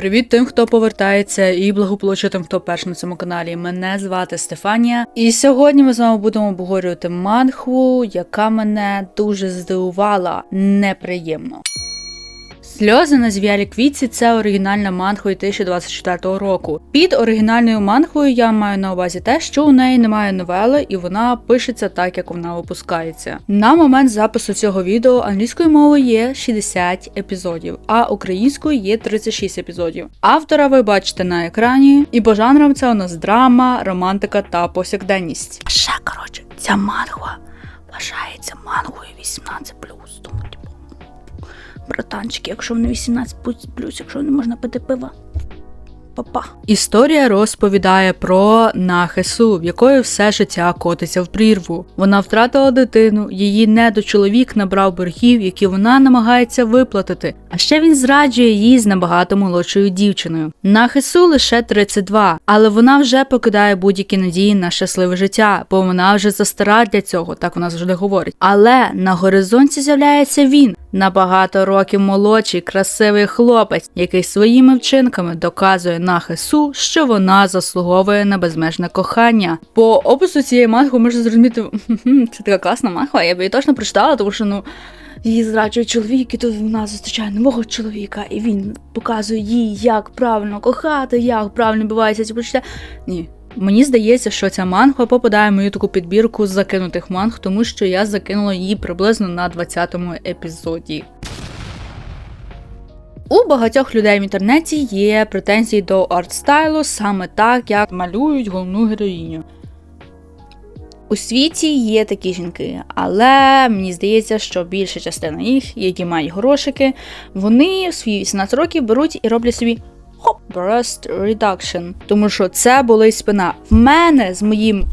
Привіт тим, хто повертається, і благополуччя тим, хто перший на цьому каналі. Мене звати Стефанія. І сьогодні ми з вами будемо обговорювати манхву, яка мене дуже здивувала неприємно. Сльози на зв'ялі квітці це оригінальна манхва 2024 року. Під оригінальною манхвою я маю на увазі те, що у неї немає новели, і вона пишеться так, як вона випускається. На момент запису цього відео англійською мовою є 60 епізодів, а українською є 36 епізодів. Автора ви бачите на екрані, і по жанрам це у нас драма, романтика та повсякденність. Ще коротше, ця манхва вважається мангою 18+. Тому братанчики, якщо вони 18 плюс, якщо не можна пити пива. Папа. Історія розповідає про Нахесу, в якої все життя котиться в прірву. Вона втратила дитину, її недочоловік набрав боргів, які вона намагається виплатити. А ще він зраджує її з набагато молодшою дівчиною. Нахесу лише 32, але вона вже покидає будь-які надії на щасливе життя, бо вона вже застара для цього, так вона завжди говорить. Але на горизонті з'являється він. Набагато років молодший, красивий хлопець, який своїми вчинками доказує Нахесу, що вона заслуговує на безмежне кохання. По опису цієї манхви можна зрозуміти, це така класна манхва, я б її точно прочитала, тому що ну. Її зраджує чоловік, і тут вона зустрічає нового чоловіка, і він показує їй, як правильно кохати, як правильно відбувається ці почуття. Ні. Мені здається, що ця манхва попадає в мою таку підбірку закинутих манг, тому що я закинула її приблизно на 20-му епізоді. У багатьох людей в інтернеті є претензії до артстайлу саме так, як малюють головну героїню. У світі є такі жінки, але мені здається, що більша частина їх, які мають грошики, вони в свої 18 років беруть і роблять собі хоп, breast reduction. Тому що це болить спина. В мене з моїм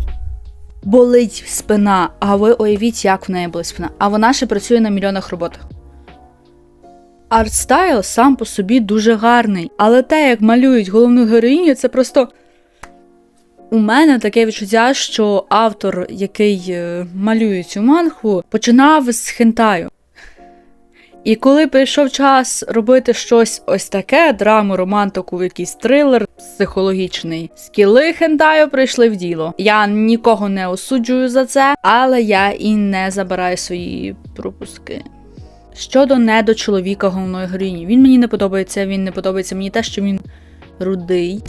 болить спина, а ви уявіть, як в неї болить спина. А вона ще працює на мільйонах роботах. Артстайл сам по собі дуже гарний, але те, як малюють головну героїню, це просто. У мене таке відчуття, що автор, який е, малює цю манхву, починав з хентаю. І коли прийшов час робити щось ось таке, драму, романтику, якийсь трилер психологічний, скіли хентаю прийшли в діло. Я нікого не осуджую за це, але я і не забираю свої пропуски. Щодо недочоловіка головної героїні, він мені не подобається, він не подобається мені те, що він рудий.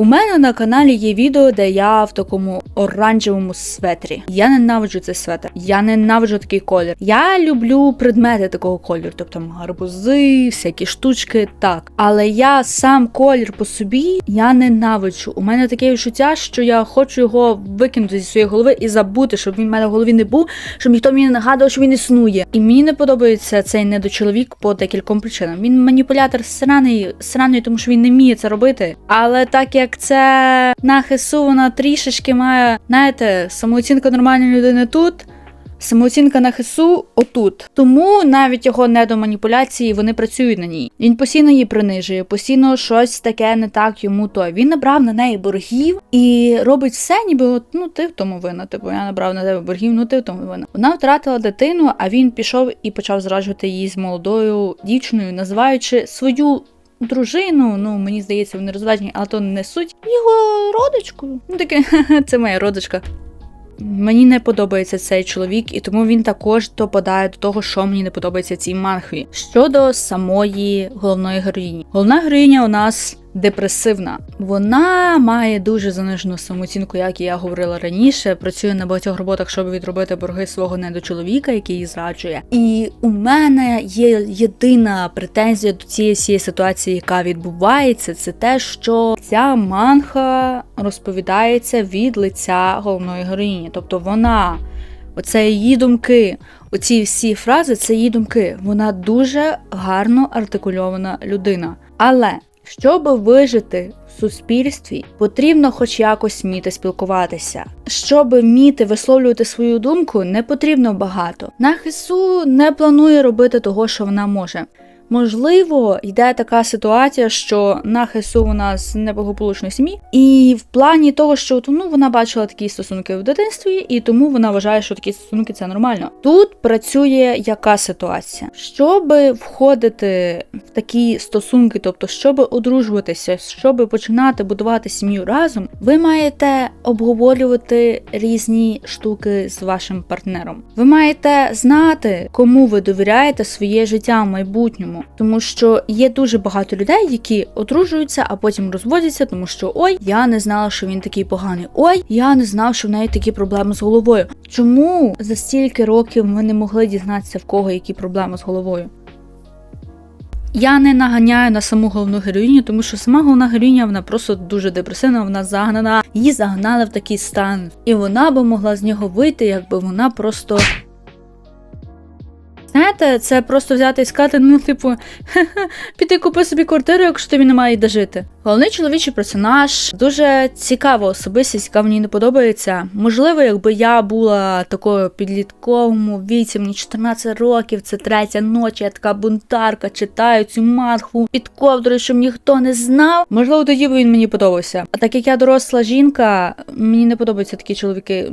У мене на каналі є відео, де я в такому оранжевому светрі. Я ненавиджу цей светр. Я ненавиджу такий колір. Я люблю предмети такого кольору, тобто гарбузи, всякі штучки, так. Але я сам колір по собі я ненавиджу. У мене таке відчуття, що я хочу його викинути зі своєї голови і забути, щоб він в мене в голові не був, щоб ніхто мені не нагадував, що він існує. І мені не подобається цей недочоловік по декільком причинам. Він маніпулятор сраний, сраний, тому що він не вміє це робити. Але так як як це на хису вона трішечки має, знаєте, самооцінка нормальної людини тут, самооцінка на хису отут. Тому навіть його недоманіпуляції вони працюють на ній. Він постійно її принижує, постійно щось таке не так йому то. Він набрав на неї боргів і робить все, ніби от ну ти в тому вина. Типу я набрав на тебе боргів, ну ти в тому вина. Вона втратила дитину, а він пішов і почав зраджувати її з молодою дівчиною, називаючи свою дружину, ну мені здається, вони розважені, але то не суть його родичку. Ну таке, це моя родичка. Мені не подобається цей чоловік, і тому він також допадає до того, що мені не подобається цій манхві. Щодо самої головної героїні, головна героїня у нас депресивна. Вона має дуже занижену самооцінку, як і я говорила раніше. Працює на багатьох роботах, щоб відробити борги свого недочоловіка, який її зраджує. І у мене є єдина претензія до цієї всієї ситуації, яка відбувається, це те, що ця манха розповідається від лиця головної героїні, тобто вона. Оце її думки, оці всі фрази це її думки. Вона дуже гарно артикульована людина. Але щоб вижити в суспільстві, потрібно хоч якось вміти спілкуватися. Щоб вміти висловлювати свою думку, не потрібно багато. Нахису не планує робити того, що вона може. Можливо, йде така ситуація, що на Хесу вона з неблагополучної сім'ї, і в плані того, що ну вона бачила такі стосунки в дитинстві, і тому вона вважає, що такі стосунки це нормально. Тут працює яка ситуація? Щоб входити в такі стосунки, тобто щоб одружуватися, щоб починати будувати сім'ю разом, ви маєте обговорювати різні штуки з вашим партнером. Ви маєте знати, кому ви довіряєте своє життя в майбутньому, тому що є дуже багато людей, які одружуються, а потім розводяться, тому що ой, я не знала, що він такий поганий. Ой, я не знав, що в неї такі проблеми з головою. Чому за стільки років ми не могли дізнатися в кого які проблеми з головою? Я не наганяю на саму головну героїню, тому що сама головна героїня вона просто дуже депресивна, вона загнана, її загнали в такий стан, і вона би могла з нього вийти, якби вона просто. Знаєте, це просто взяти і сказати, ну, типу, «Хе-хе, піти купи собі квартиру, якщо тобі немає де жити. Головний чоловічий персонаж дуже цікава особистість, яка мені не подобається. Можливо, якби я була такою підлітковому віці, мені 14 років, це третя ночі, я така бунтарка, читаю цю манхву під ковдрою, щоб ніхто не знав. Можливо, тоді б він мені подобався. А так як я доросла жінка, мені не подобаються такі чоловіки.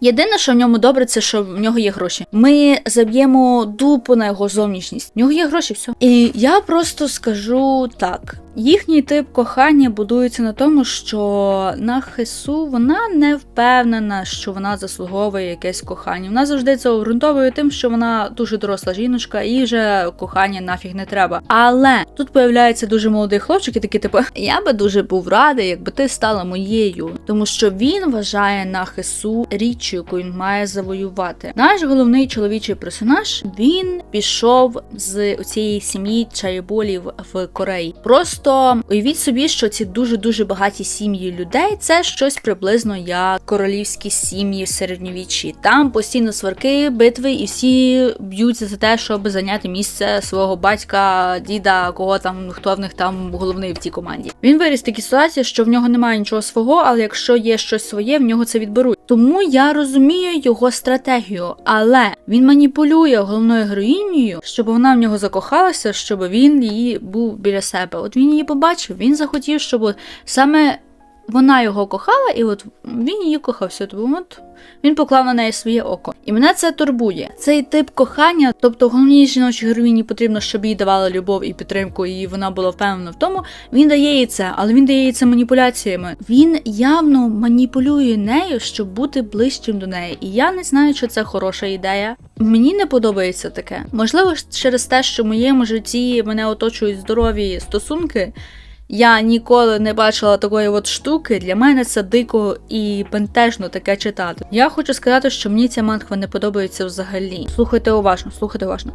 Єдине, що в ньому добре, це що в нього є гроші. Ми заб'ємо дупу на його зовнішність. В нього є гроші, все. І я просто скажу так: їхній тип кохання будується на тому, що на Хесу вона не впевнена, що вона заслуговує якесь кохання. Вона завжди це обґрунтовує тим, що вона дуже доросла жіночка, і вже кохання нафіг не треба. Але тут появляється дуже молодий хлопчик, і такий типу, я би дуже був радий, якби ти стала моєю, тому що він вважає на Хесу річ, яку він має завоювати. Наш головний чоловічий персонаж він пішов з цієї сім'ї чайболів в Кореї. Просто уявіть собі, що ці дуже дуже багаті сім'ї людей це щось приблизно як королівські сім'ї в середньовіччі. Там постійно сварки, битви, і всі б'ються за те, щоб зайняти місце свого батька, діда, кого там хто в них там головний в цій команді. Він виріс в такій ситуації, що в нього немає нічого свого, але якщо є щось своє, в нього це відберуть. Тому я розумію його стратегію, але він маніпулює головною героїнею, щоб вона в нього закохалася, щоб він її був біля себе. От він її побачив, він захотів, щоб саме вона його кохала, і от він її кохав. Все, тому от він поклав на неї своє око. І мене це турбує. Цей тип кохання, тобто головній жіночій героїні потрібно, щоб їй давали любов і підтримку, і вона була впевнена в тому. Він дає їй це, але він дає їй це маніпуляціями. Він явно маніпулює нею, щоб бути ближчим до неї. І я не знаю, чи це хороша ідея. Мені не подобається таке. Можливо, через те, що в моєму житті мене оточують здорові стосунки. Я ніколи не бачила такої от штуки. Для мене це дико і бентежно таке читати. Я хочу сказати, що мені ця манхва не подобається взагалі. Слухайте уважно, слухайте уважно.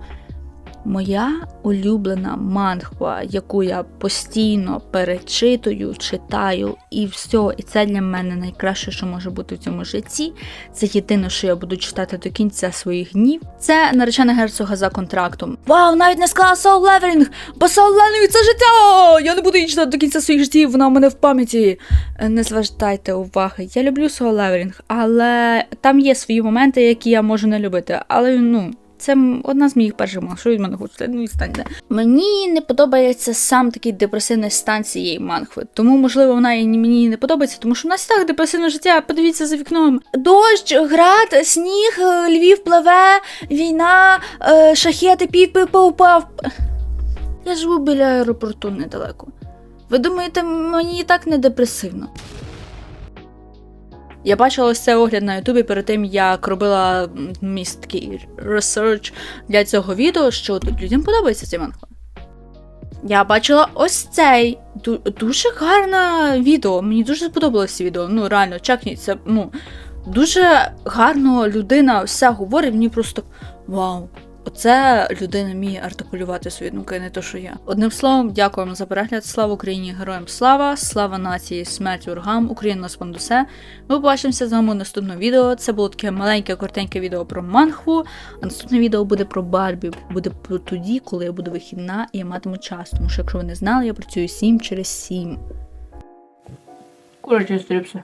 Моя улюблена манхва, яку я постійно перечитую, читаю, і все, і це для мене найкраще, що може бути в цьому житті. Це єдине, що я буду читати до кінця своїх днів. Це наречена герцога за контрактом. Вау, навіть не сказала Соул Леверінг, бо Соул Леверінг це життя! Я не буду її читати до кінця своїх життів, вона в мене в пам'яті. Е, Не зважайте уваги. Я люблю Соул Леверінг, але там є свої моменти, які я можу не любити. Але ну. Це одна з моїх перших манг. Що від мене хочете? Ну, відстаньте. Мені не подобається сам такий депресивний стан цієї манхви. Тому, можливо, вона і мені не подобається, тому що в нас так депресивне життя. Подивіться за вікном. Дощ, град, сніг, е, Львів пливе, війна, е, шахети, пів упав. Я живу біля аеропорту недалеко. Ви думаєте, мені і так не депресивно? Я бачила ось цей огляд на Ютубі перед тим, як робила м, мій ресерч для цього відео, що тут людям подобається цей манхва. Я бачила ось цей дуже гарне відео. Мені дуже сподобалось відео. Ну, реально, чекніть, це ну, дуже гарно людина все говорить, мені просто вау. Оце людина вміє артикулювати свої думки, не то, що я. Одним словом, дякуємо за перегляд. Слава Україні, героям слава, слава нації, смерть ворогам, Україна понад. Ми побачимося з вами у наступному відео. Це було таке маленьке, коротеньке відео про манхву. А наступне відео буде про Барбі. Буде про тоді, коли я буду вихідна і я матиму час. Тому що, якщо ви не знали, я працюю 7 через 7. Коротше, стріпся.